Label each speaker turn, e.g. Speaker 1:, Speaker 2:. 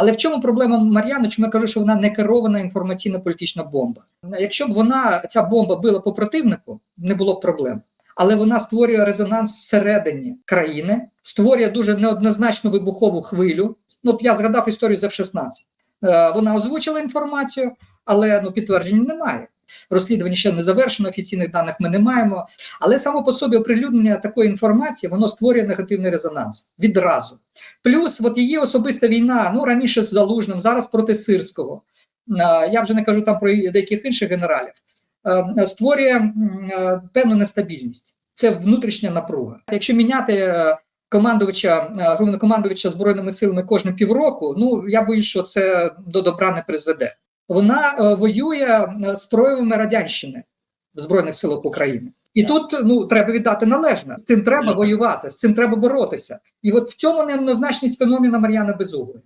Speaker 1: Але в чому проблема Мар'яни? Чому я кажу, що вона не керована інформаційна політична бомба? Якщо б вона ця бомба била по противнику, не було б проблем. Але вона створює резонанс всередині країни, створює дуже неоднозначну вибухову хвилю. Ну, я згадав історію з F-16. Е, Вона озвучила інформацію, але ну підтверджень немає. Розслідування ще не завершено, офіційних даних ми не маємо. Але само по собі оприлюднення такої інформації воно створює негативний резонанс відразу. Плюс, от її особиста війна, ну раніше з Залужним, зараз проти Сирського. Я вже не кажу там про деяких інших генералів. Створює певну нестабільність. Це внутрішня напруга. Якщо міняти е, командувача, е, головнокомандувача збройними силами кожні півроку, ну я боюсь, що це до добра не призведе. Вона е, воює е, з проявами радянщини в збройних силах України. І тут ну треба віддати належне. З цим треба воювати, з цим треба боротися. І от в цьому неоднозначність феномена Мар'яни Безуглої.